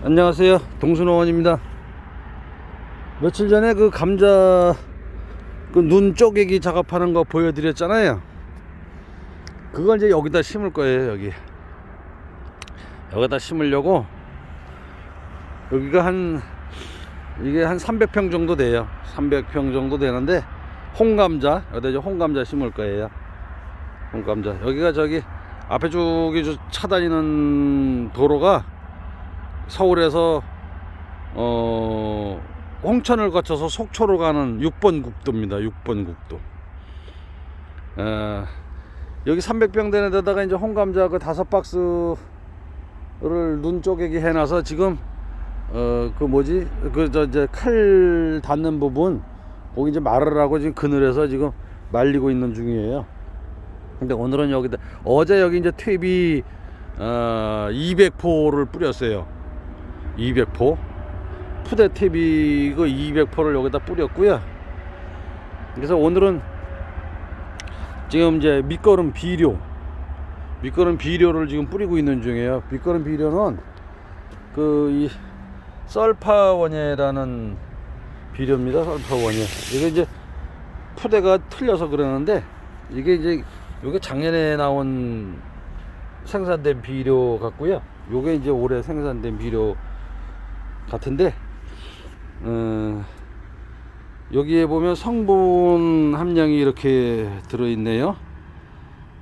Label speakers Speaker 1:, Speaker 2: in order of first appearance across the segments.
Speaker 1: 안녕하세요. 동순호원입니다. 며칠 전에 그 감자 그 눈 쪼개기 작업하는 거 보여드렸잖아요. 그걸 이제 여기다 심을 거예요 여기. 여기다 심으려고 여기가 한 이게 한 300평 정도 돼요. 300평 정도 되는데 홍감자 여기다 이제 홍감자 심을 거예요. 홍감자. 여기가 저기 앞에 쪽이 저차 다니는 도로가 서울에서 어 홍천을 거쳐서 속초로 가는 6번 국도입니다. 6번 국도. 에, 여기 300평 되는 데다가 이제 홍감자 그 다섯 박스를 눈 쪼개기 해놔서 지금 어 그 뭐지 그 저 이제 칼 닿는 부분 거기 이제 말으라고 지금 그늘에서 지금 말리고 있는 중이에요. 근데 오늘은 여기다 어제 여기 이제 퇴비 어 200포를 뿌렸어요. 200포 푸대 퇴비 그 200포를 여기다 뿌렸고요. 그래서 오늘은 지금 이제 밑거름 비료 밑거름 비료를 지금 뿌리고 있는 중이에요. 밑거름 비료는 그 이 썰파원예라는 비료입니다. 썰파원예. 이게 이제 푸대가 틀려서 그러는데 이게 이제 요게 작년에 나온 생산된 비료 같고요. 요게 이제 올해 생산된 비료 같은데 어, 여기에 보면 성분 함량이 이렇게 들어있네요.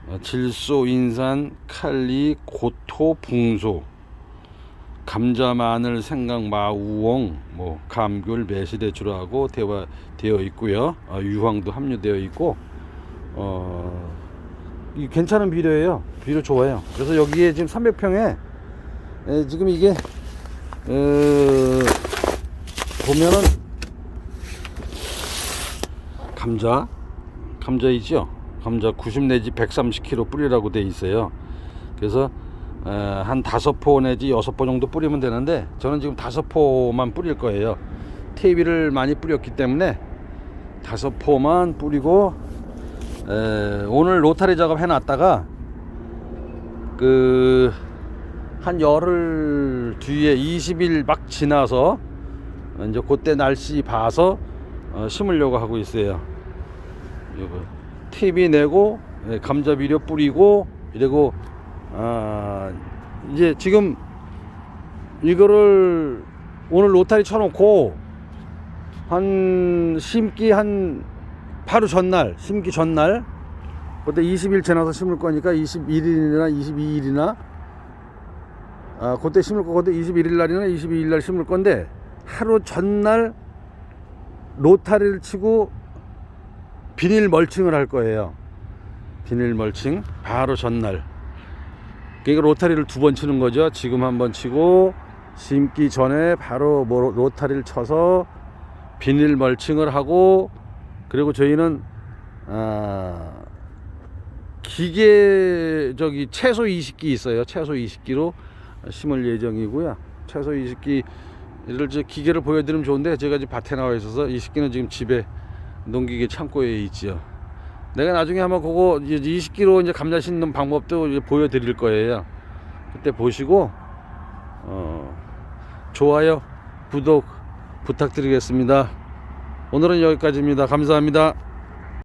Speaker 1: 어, 질소, 인산, 칼리, 고토, 붕소, 감자, 마늘, 생강, 마 우엉, 뭐 감귤, 매실대추라고 되어 되어 있고요. 어, 유황도 함유되어 있고 어, 이 괜찮은 비료예요. 비료 좋아요. 그래서 여기에 지금 300평에 지금 이게 어, 보면은 감자 감자이죠. 감자 90 내지 130kg 뿌리라고 돼 있어요. 그래서 에, 한 다섯 포 내지 여섯 포 정도 뿌리면 되는데 저는 지금 다섯 포만 뿌릴 거예요. TV를 많이 뿌렸기 때문에 다섯 포만 뿌리고 에, 오늘 로타리 작업 해놨다가 그 한 열흘 뒤에 20일 막 지나서 이제 그때 날씨 봐서 어, 심으려고 하고 있어요. 이거 TV 내고 예, 감자 비료 뿌리고 이러고 아 이제 지금 이거를 오늘 로타리 쳐놓고 한 심기 한 바로 전날 심기 전날 그때 20일 지나서 심을 거니까 21일이나 22일이나 아 그때 심을 거거든 21일 날이나 22일 날 심을 건데 하루 전날 로타리를 치고 비닐 멀칭을 할 거예요. 비닐 멀칭 바로 전날. 그러니까 로타리를 두 번 치는 거죠. 지금 한 번 치고 심기 전에 바로 뭐 로타리를 쳐서 비닐 멀칭을 하고 그리고 저희는 아 기계 저기 채소 20기 있어요. 채소 20기로 심을 예정이고요. 채소 20기를 저 기계를 보여드리면 좋은데 제가 지금 밭에 나와 있어서 20기는 지금 집에 농기계 창고에 있지요. 내가 나중에 한번 그거 이제 20기로 이제 감자 심는 방법도 이제 보여드릴 거예요. 그때 보시고 어, 좋아요, 구독 부탁드리겠습니다. 오늘은 여기까지입니다. 감사합니다.